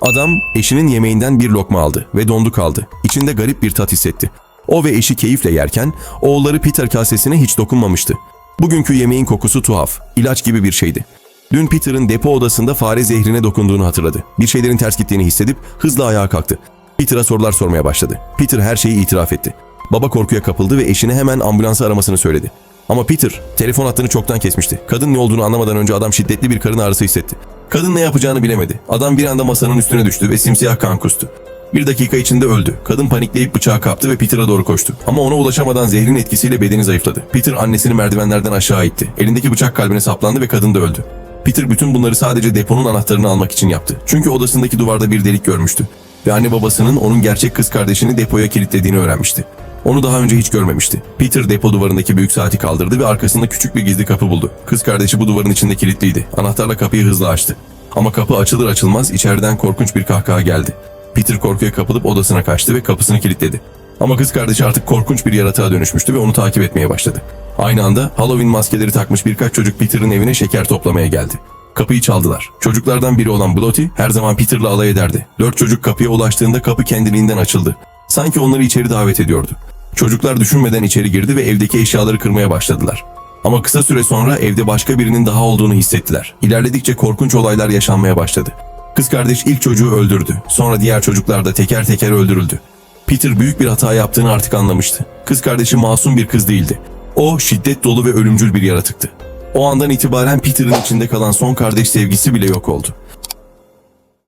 Adam eşinin yemeğinden bir lokma aldı ve dondu kaldı. İçinde garip bir tat hissetti. O ve eşi keyifle yerken oğulları Peter kasesine hiç dokunmamıştı. Bugünkü yemeğin kokusu tuhaf, ilaç gibi bir şeydi. Dün Peter'ın depo odasında fare zehrine dokunduğunu hatırladı. Bir şeylerin ters gittiğini hissedip hızla ayağa kalktı. Peter'a sorular sormaya başladı. Peter her şeyi itiraf etti. Baba korkuya kapıldı ve eşine hemen ambulansı aramasını söyledi. Ama Peter telefon hattını çoktan kesmişti. Kadın ne olduğunu anlamadan önce adam şiddetli bir karın ağrısı hissetti. Kadın ne yapacağını bilemedi. Adam bir anda masanın üstüne düştü ve simsiyah kan kustu. Bir dakika içinde öldü. Kadın panikleyip bıçağı kaptı ve Peter'a doğru koştu. Ama ona ulaşamadan zehrin etkisiyle bedeni zayıfladı. Peter annesini merdivenlerden aşağı itti. Elindeki bıçak kalbine saplandı ve kadın da öldü. Peter bütün bunları sadece deponun anahtarını almak için yaptı. Çünkü odasındaki duvarda bir delik görmüştü. Ve anne babasının onun gerçek kız kardeşini depoya kilitlediğini öğrenmişti. Onu daha önce hiç görmemişti. Peter depo duvarındaki büyük saati kaldırdı ve arkasında küçük bir gizli kapı buldu. Kız kardeşi bu duvarın içinde kilitliydi. Anahtarla kapıyı hızla açtı. Ama kapı açılır açılmaz içeriden korkunç bir kahkaha geldi. Peter korkuya kapılıp odasına kaçtı ve kapısını kilitledi. Ama kız kardeşi artık korkunç bir yaratığa dönüşmüştü ve onu takip etmeye başladı. Aynı anda Halloween maskeleri takmış birkaç çocuk Peter'ın evine şeker toplamaya geldi. Kapıyı çaldılar. Çocuklardan biri olan Blotty her zaman Peter'la alay ederdi. Dört çocuk kapıya ulaştığında kapı kendiliğinden açıldı. Sanki onları içeri davet ediyordu. Çocuklar düşünmeden içeri girdi ve evdeki eşyaları kırmaya başladılar. Ama kısa süre sonra evde başka birinin daha olduğunu hissettiler. İlerledikçe korkunç olaylar yaşanmaya başladı. Kız kardeş ilk çocuğu öldürdü. Sonra diğer çocuklar da teker teker öldürüldü. Peter büyük bir hata yaptığını artık anlamıştı. Kız kardeşi masum bir kız değildi. O şiddet dolu ve ölümcül bir yaratıktı. O andan itibaren Peter'ın içinde kalan son kardeş sevgisi bile yok oldu.